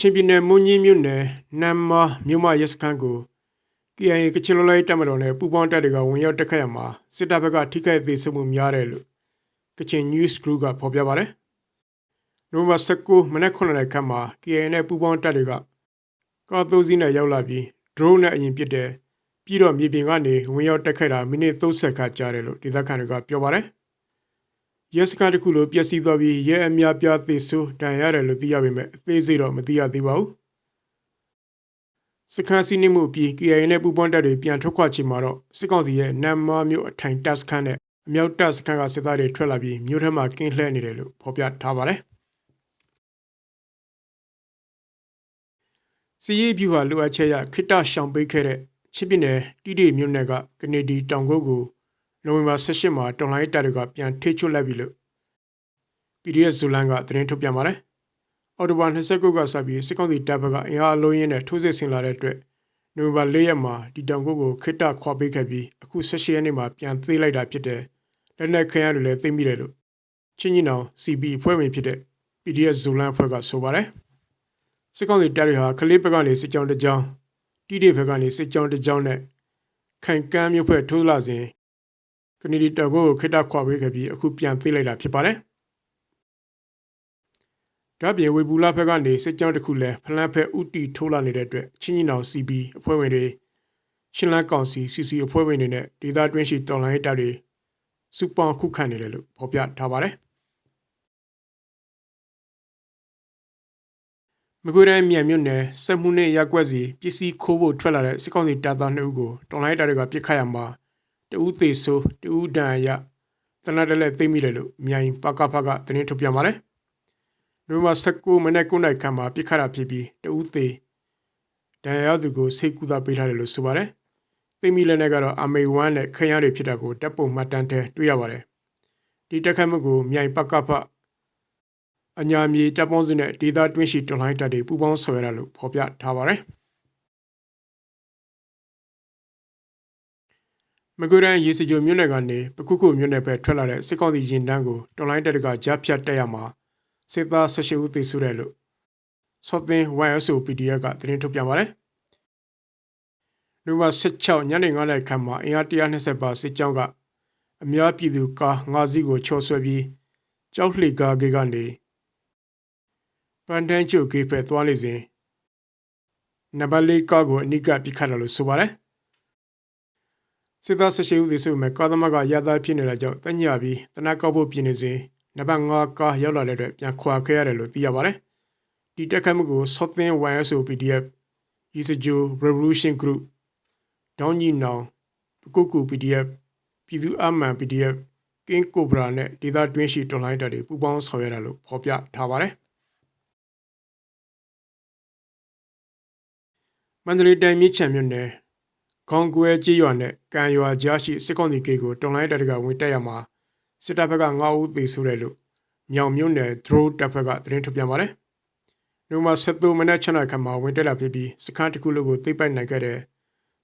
ချင်ပြည်နယ်မွန်ကြီးမြို့နယ်နမ်မာမြို့မရဲစခန်းကို KIA ကချင်လွတ်လပ်ရေးတပ်မတော်နဲ့ပူးပေါင်းတပ်တွေကဝင်ရောက်တက်ခတ်ရမှာစစ်တပ်ဘက်ကထိခိုက်သေးဆုံးမှုများတယ်လို့ကချင် News Group ကဖော်ပြပါတယ်။နိုဝင်ဘာ19မနက်9နာရီခန့်မှာ KIA နဲ့ပူးပေါင်းတပ်တွေကကားသုံးစီးနဲ့ရောက်လာပြီး drone နဲ့အရင်ပစ်တယ်ပြီးတော့မြေပြင်ကနေဝင်ရောက်တက်ခတ်တာမိနစ်30ခါကြာတယ်လို့ဒေသခံတွေကပြောပါတယ်။ ရဲစခန်းတစ်ခုလိုပျက်စီးသွားပြီးရဲအများပြားသေဆိုးဒဏ်ရာရတယ်လို့သိရပေမဲ့အသေးစိတ်တော့မသိရသေးပါဘူး။စခန်းစီးနှင်းမှုပြီး KIA နဲ့ပူးပေါင်းတပ်တွေပြန်ထွက်ခွာချိန်မှာတော့စစ်ကောင်စီရဲ့နမ်မာမြို့အထိုင်တပ်စခန်းနဲ့အမြောက်တပ်စခန်းကစစ်သားတွေထွက်လာပြီးမြို့ထဲမှာကင်းလှည့်နေတယ်လို့ဖော်ပြထားပါတယ်။စီရေးဗျူဟာလိုအပ်ချက်ရခိတရှောင်ပေးခဲ့တဲ့ချစ်ပြည်နယ်တိတိမြို့နယ်ကကနေဒီတောင်ကုန်းကို နိုဝင်ဘာ18မှာတော်လိုင်းတပ်တွေကပြန်ထိချွတ်လိုက်ပြီလို့ PDF ဇူလန်ကသတင်းထုတ်ပြန်ပါတယ်။အော်တိုဘာ29ကစပြီးစစ်ကောင်စီတပ်ဘက်ကအင်အားအလုံးရင်းနဲ့ထိုးစစ်ဆင်လာတဲ့အတွက်နိုဝင်ဘာ4ရက်မှာဒီတောင်ကုန်းကိုခိတခွာပေးခဲ့ပြီးအခု16ရက်နေ့မှာပြန်သေးလိုက်တာဖြစ်တယ်။လက်နက်ခဲယမ်းတွေလည်းသိမ်းမိတယ်လို့ချင်းကြီးနောင် CB အဖွဲ့ဝင်ဖြစ်တဲ့ PDF ဇူလန်အဖွဲ့ကဆိုပါတယ်။စစ်ကောင်စီတပ်တွေဟာကလေးဘက်ကနေစစ်ကြောင်းတစ်ကြောင်းတိတိဘက်ကနေစစ်ကြောင်းတစ်ကြောင်းနဲ့ခိုင်ကမ်းမြို့ဖွဲ့ထိုးလာစဉ် ကနေဒီတောင်ကိုခိတခွာပေးခဲ့ပြီးအခုပြန်သိလိုက်တာဖြစ်ပါတယ်။ဒါပြင်ဝေဘူလာဘက်ကနေစစ်ကြောင်းတစ်ခုလည်းဖလန်ဖက်ဥတီထိုးလာနေတဲ့အတွက်ချင်းကြီးနောင် CB အဖွဲ့ဝင်တွေရှင်လန်းကောင်စီ CC အဖွဲ့ဝင်တွေနဲ့ဒေသတွင်းရှိတော်လိုင်းတပ်တွေစူပောင်ခုခံနေတယ်လို့ဖော်ပြထားပါတယ်။မကွေးတိုင်းမြန်မြို့နယ်စက်မှုနဲ့ရက်ွက်စီပစ္စည်းခိုးဖို့ထွက်လာတဲ့စစ်ကောင်စီတပ်သား2ဦးကိုတော်လိုင်းတပ်တွေကပြစ်ခတ်ရမှာ တဦးသေးဆိုးတဦးဒဏ်ရတနတ်တလက်သိမိတယ်လို့မြိုင်ပကဖကသတင်းထုတ်ပြန်ပါတယ်။နိုဝင်ဘာ19မိနစ်9နာရီခန့်မှာပြစ်ခတ်တာဖြစ်ပြီးတဦးသေးဒဏ်ရာသူကိုစိတ်ကူးတာပေးထားတယ်လို့ဆိုပါတယ်။သိမိလည်းနဲ့ကတော့အမေဝမ်းနဲ့ခရမ်းတွေဖြစ်တာကိုတပ်ပုံမှတ်တမ်းထဲတွေ့ရပါတယ်။ဒီတက်ခတ်မှုကိုမြိုင်ပကဖအညာမြေတပ်ပေါင်းစုနဲ့ဒေသတွင်းရှိတွန်လိုင်းတပ်တွေပူးပေါင်းဆောင်ရွက်ရလို့ဖော်ပြထားပါတယ်။ မကွေးတိုင်းရေစကြိုမြို့နယ်ကနေပခုခုမြို့နယ်ဘက်ထွက်လာတဲ့စစ်ကောင်စီရင်တန်းကိုတော်လိုင်းတပ်ကကြားဖြတ်တက်ရမှာစစ်သား၁၈ဦးသေဆုံးတယ်လို့စောသင်း YSO PDF ကသတင်းထုတ်ပြန်ပါတယ်။နိုဝင်ဘာ16ညနေ9နာရီခန့်မှာအင်အား120ပါစစ်ကြောင်းကအများပြည်သူကား၅စီးကိုချော်ဆွဲပြီးကြောက်လှေကားကေကနေပန်တန်းချုပ်ကေးဖက်သွားနေစဉ်နဘလေးကားကိုအနိကပြစ်ခတ်တယ်လို့ဆိုပါတယ်။ စစ်သား၁၈ဦးသေဆုံးမဲ့ကားသမားကရသားဖြစ်နေတာကြောင့်တညပြီးတနက်ကောက်ဖို့ပြင်နေစဉ်နံပါတ်5ကားရောက်လာတဲ့အတွက်ပြန်ခွာခဲ့ရတယ်လို့သိရပါတယ်။ဒီတက်ခတ်မှုကို Southern YSO PDF Isajo Revolution Group ဒေါင်းကြီးနောင်ပကုတ်ကူ PDF ပြည်သူအမှန် PDF ကင်းကိုဘရာနဲ့ဒေသတွင်းရှိတော်လိုင်းတပ်တွေပူးပေါင်းဆောင်ရွက်ရလို့ဖော်ပြထားပါတယ်။မန္တလေးတိုင်းမြစ်ချံမြို့နယ် ခေါင်ကွဲကြေးရွာနဲ့ကံရွာကြားရှိစစ်ကောင်စီဂိတ်ကိုတုံလိုင်းတပ်ကဝင်တက်ရမှာစစ်တပ်ဘက်က9ဦးသေဆုံးတယ်လို့မြောင်မြို့နယ် drone တပ်ဘက်ကသတင်းထုတ်ပြန်ပါတယ်။နိုမ73မိနစ်6နာရီခန့်မှာဝင်တက်လာဖြစ်ပြီးစခန်းတစ်ခုလုံးကိုသိပ်ပိုက်နိုင်ခဲ့တဲ့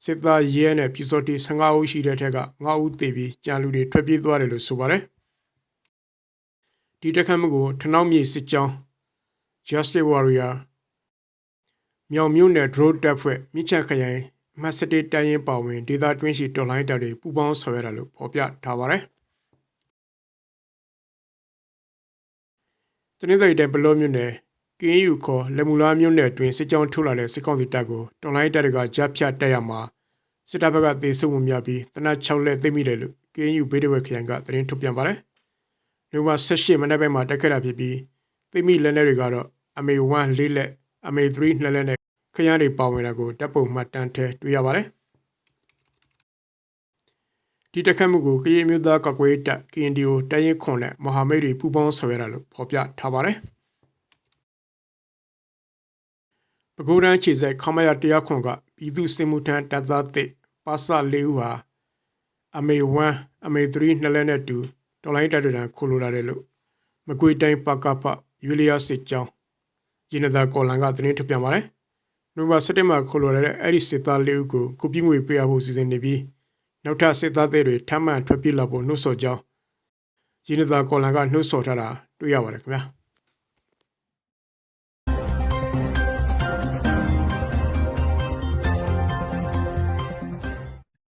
စစ်သားရဲနဲ့ပြည်စောတီ15ဦးရှိတဲ့ထက်က9ဦးသေပြီးကြံလူတွေထွက်ပြေးသွားတယ်လို့ဆိုပါတယ်။ဒီတက်ခတ်မှုကိုထနောက်မြေစစ်ကြောင်း Justice Warrior မြောင်မြို့နယ် drone တပ်ဖွဲ့မြစ်ချခရိုင် မတ်စတေတိုင်းရင်ပါဝင်ဒေသတွင်းရှိတော်လိုင်းတပ်တွေပူးပေါင်းဆောင်ရွက်တာလို့ဖော်ပြထားပါတယ်။တနင်္သာရီတိုင်းဘလော့မြို့နယ်ကင်းယူခေါ်လက်မူလာမြို့နယ်တွင်စစ်ကြောင်းထုတ်လာတဲ့စစ်ကောင်စီတပ်ကိုတော်လိုင်းတပ်တွေကကြားဖြတ်တက်ရမှာစစ်တပ်ဘက်ကသေဆုံးမှုများပြီးတနက်6လက်သိမ်းမိတယ်လို့ကင်းယူဘေးတဝက်ခရိုင်ကသတင်းထုတ်ပြန်ပါတယ်။နိုဝင်ဘာ18မနက်ပိုင်းမှာတက်ခဲ့တာဖြစ်ပြီးသိမ်းမိလက်နက်တွေကတော့အမေ1လေးလက်အမေ3နှစ်လက်နဲ့ ခရမ်းတွေပါဝင်တာကိုတပ်ပုံမှတ်တမ်းထဲတွေ့ရပါတယ်။ဒီတက်ခတ်မှုကိုကရင်မျိုးသားကောက်ကွေးတပ် KNDO တိုင်းရင်ခွန်နဲ့မဟာမိတ်တွေပူးပေါင်းဆောင်ရွက်တာလို့ဖော်ပြထားပါတယ်။ပဲခူးတန်းခြေစိုက်ခမရတရားခွန်ကပြည်သူစစ်မှုထမ်းတပ်သားသစ်ပါစလေးဦးဟာအမေ1အမေ3နှစ်လက်နဲ့တူတော်လိုင်းတပ်တွေခိုလိုလာတယ်လို့မကွေးတိုင်းပကပယူလီယာစစ်ကြောင်းရင်းနသာကော်လန်ကသတင်းထုတ်ပြန်ပါတယ် နိုဝင်ဘာ7မှာခေါ်လိုရတဲ့အဲ့ဒီစစ်သားလေးဦးကိုကိုပြင်းငွေပေးရဖို့စီစဉ်နေပြီးနောက်ထပ်စစ်သားတွေထပ်မံထွက်ပြေးလာဖို့နှုတ်ဆော်ကြောင်းရင်းနှီးသားကော်လန်ကနှုတ်ဆော်ထားတာတွေ့ရပါတယ်ခင်ဗျာ။